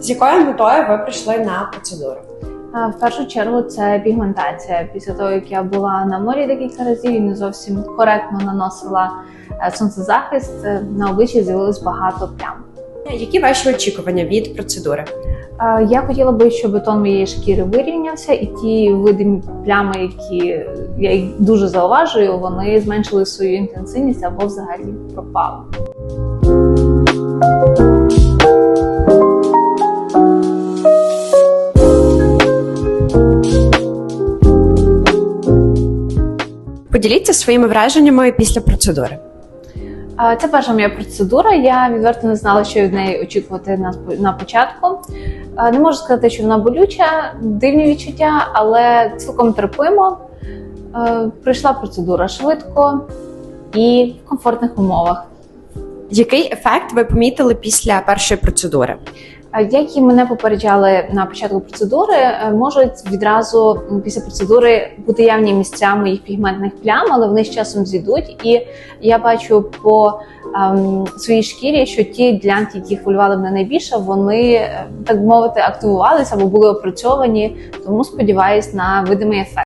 З якою метою ви прийшли на процедуру? В першу чергу це пігментація. Після того, як я була на морі декілька разів і не зовсім коректно наносила е, сонцезахист, е, на обличчі з'явилось багато плям. Які ваші очікування від процедури? Я хотіла би, щоб тон моєї шкіри вирівнявся, і ті видимі плями, які я їх дуже зауважую, вони зменшили свою інтенсивність або взагалі пропали. Поділіться своїми враженнями після процедури. Це перша моя процедура. Я відверто не знала, що від неї очікувати на на початку. Не можу сказати, що вона болюча, дивні відчуття, але цілком терпимо. Прийшла процедура швидко і в комфортних умовах. Який ефект ви помітили після першої процедури? Як і мене попереджали на початку процедури, е, можуть відразу після процедури бути явні місця моїх пігментних плям, але вони з часом зійдуть. І я бачу по ем, своїй шкірі, що ті ділянки, які хвилювали мене найбільше, вони е, так би мовити активувалися або були опрацьовані. Тому сподіваюсь на видимий ефект.